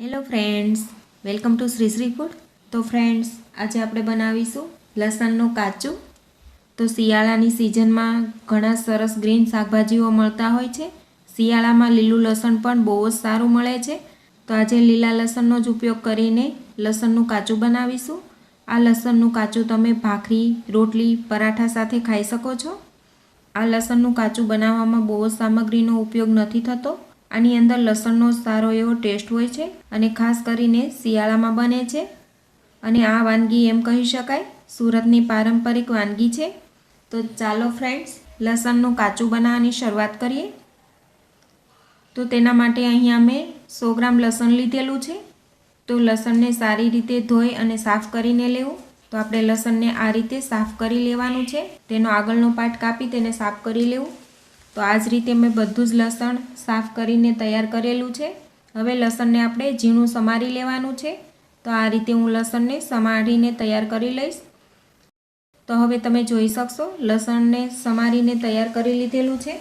Hello friends welcome to Shri Shri food તો friends આજે આપણે બનાવીશું લસણનું કાચું. તો, શિયાળાની સિઝનમાં ઘણા સરસ ગ્રીન શાકભાજીઓ મળતા હોય છે. શિયાળામાં લીલું લસણ પણ બહુ જ સારું મળે છે. તો, આજે લીલા લસણનો જ ઉપયોગ કરીને લસણનું કાચું બનાવીશું. આ લસણનું કાચું તમે ભાખરી, રોટલી, પરાઠા સાથે ખાઈ શકો છો. આ લસણનું કાચું બનાવવામાં બહુ જ સામગ્રીનો ઉપયોગ નથી થતો. આની અંદર લસણનો સારો એવો ટેસ્ટ હોય છે અને ખાસ કરીને શિયાળામાં બને છે. અને આ વાનગી એમ કહી શકાય, સુરતની પારંપરિક વાનગી છે. તો ચાલો ફ્રેન્ડ્સ, લસણનું કાચું બનાવવાની શરૂઆત કરીએ. તો તેના માટે અહીંયા મેં સો ગ્રામ લસણ લીધેલું છે. તો લસણને સારી રીતે ધોઈ અને સાફ કરીને લેવું. તો આપણે લસણને આ રીતે સાફ કરી લેવાનું છે. તેનો આગળનો પાર્ટ કાપી તેને સાફ કરી લેવું. તો આ જ રીતે મેં બધું જ લસણ સાફ કરીને તૈયાર કરેલું છે. હવે લસણને આપણે ઝીણું સમારી લેવાનું છે. તો આ રીતે હું લસણને સમારીને તૈયાર કરી લઈશ. તો હવે તમે જોઈ શકશો, લસણને સમારીને તૈયાર કરી લીધેલું છે.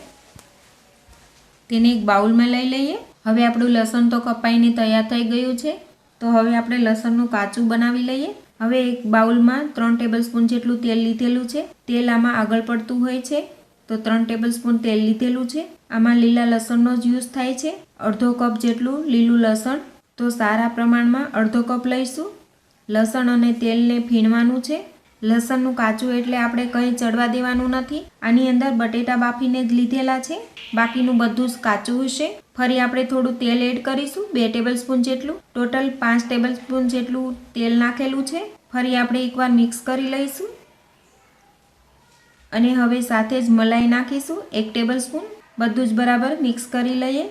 તેને એક બાઉલમાં લઈ લઈએ. હવે આપણું લસણ તો કપાઈને તૈયાર થઈ ગયું છે. તો હવે આપણે લસણનું કાચું બનાવી લઈએ. હવે એક બાઉલમાં ત્રણ ટેબલ સ્પૂન જેટલું તેલ લીધેલું છે. તેલ આમાં આગળ પડતું હોય છે. તો ત્રણ ટેબલ સ્પૂન તેલ લીધેલું છે. આમાં લીલા લસણનો જ યુઝ થાય છે. અડધો કપ જેટલું લીલું લસણ. તો સારા પ્રમાણમાં અડધો કપ લઈશું. લસણ અને તેલને ફીણવાનું છે. લસણનું કાચું એટલે આપણે કંઈ ચડવા દેવાનું નથી. આની અંદર બટેટા બાફીને જ લીધેલા છે. બાકીનું બધું જ કાચું હશે. ફરી આપણે થોડું તેલ એડ કરીશું, બે ટેબલ સ્પૂન જેટલું. ટોટલ પાંચ ટેબલ સ્પૂન જેટલું તેલ નાખેલું છે. ફરી આપણે એકવાર મિક્સ કરી લઈશું. અને હવે સાથે જ મલાઈ નાખીશું એક ટેબલ સ્પૂન બધું જ બરાબર મિક્સ કરી લઈએ.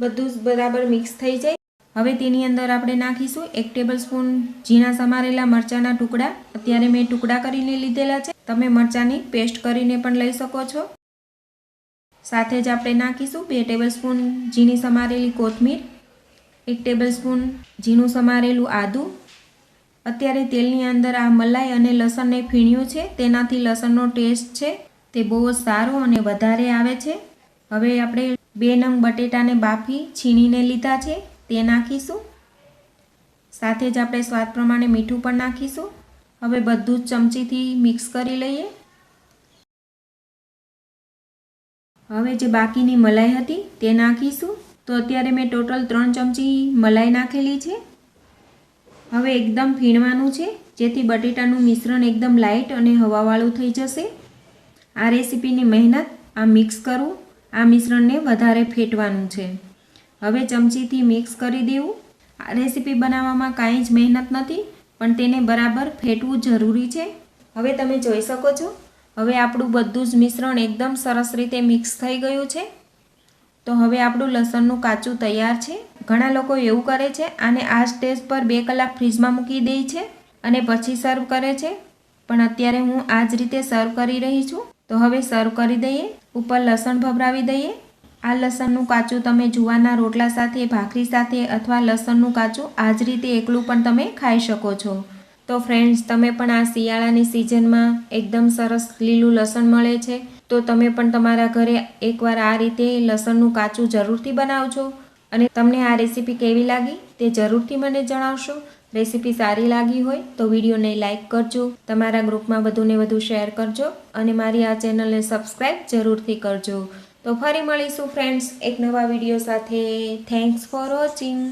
બધું જ બરાબર મિક્સ થઈ જાય. હવે તેની અંદર આપણે નાખીશું એક ટેબલ સ્પૂન ઝીણા સમારેલા મરચાંના ટુકડા. અત્યારે મેં ટુકડા કરીને લીધેલા છે. તમે મરચાંની પેસ્ટ કરીને પણ લઈ શકો છો. સાથે જ આપણે નાખીશું બે ટેબલ સ્પૂન ઝીણી સમારેલી કોથમીર. એક ટેબલ સ્પૂન ઝીણું સમારેલું આદું. અત્યારે તેલની અંદર આ મલાઈ અને લસણને ફીણ્યું છે. તેનાથી લસણનો ટેસ્ટ છે. તે બહુ જ સારો અને વધારે આવે છે. હવે આપણે બે નંગ બટેટાને બાફી છીણીને લીધા છે. તે નાખીશું. સાથે જ આપણે સ્વાદ પ્રમાણે મીઠું પણ નાખીશું. હવે બધું જ ચમચીથી મિક્સ કરી લઈએ. હવે જે બાકીની મલાઈ હતી તે નાખીશું. તો અત્યારે મેં ટોટલ ત્રણ ચમચી મલાઈ નાખેલી છે. હવે એકદમ ફીણવાનું છે. જેથી બટેટાનું મિશ્રણ એકદમ લાઇટ અને હવાવાળું થઈ જશે. આ રેસીપીની મહેનત આ મિક્સ કરવું આ મિશ્રણને વધારે ફેટવાનું છે. હવે ચમચીથી મિક્સ કરી દેવું. આ રેસીપી બનાવવામાં કાંઈ જ મહેનત નથી, પણ તેને બરાબર ફેટવું જરૂરી છે. હવે તમે જોઈ શકો છો. હવે આપણું બધું જ મિશ્રણ એકદમ સરસ રીતે મિક્સ થઈ ગયું છે. તો હવે આપણું લસણનું કાચું તૈયાર છે. ઘણા લોકો એવું કરે છે અને આ સ્ટેજ પર બે કલાક ફ્રીજમાં મૂકી દે છે અને પછી સર્વ કરે છે. પણ અત્યારે હું આ જ રીતે સર્વ કરી રહી છું. તો હવે સર્વ કરી દઈએ, ઉપર લસણ ભભરાવી દઈએ. આ લસણનું કાચું તમે જુવારના રોટલા સાથે, ભાખરી સાથે અથવા લસણનું કાચું આ જ રીતે એકલું પણ તમે ખાઈ શકો છો. તો ફ્રેન્ડ્સ તમે પણ આ શિયાળાની સિઝનમાં એકદમ સરસ લીલું લસણ મળે છે. તો તમે પણ તમારા ઘરે એકવાર આ રીતે લસણનું કાચું જરૂરથી બનાવજો. અને તમને આ રેસીપી કેવી લાગી તે જરૂરથી મને જણાવશો. રેસીપી સારી લાગી હોય તો વિડીયોને લાઇક કરજો, તમારા ગ્રુપમાં વધુને વધુ શેર કરજો અને મારી આ ચેનલને સબસ્ક્રાઈબ જરૂરથી કરજો. તો ફરી મળીશું ફ્રેન્ડ્સ એક નવા વીડિયો સાથે. Thanks for watching.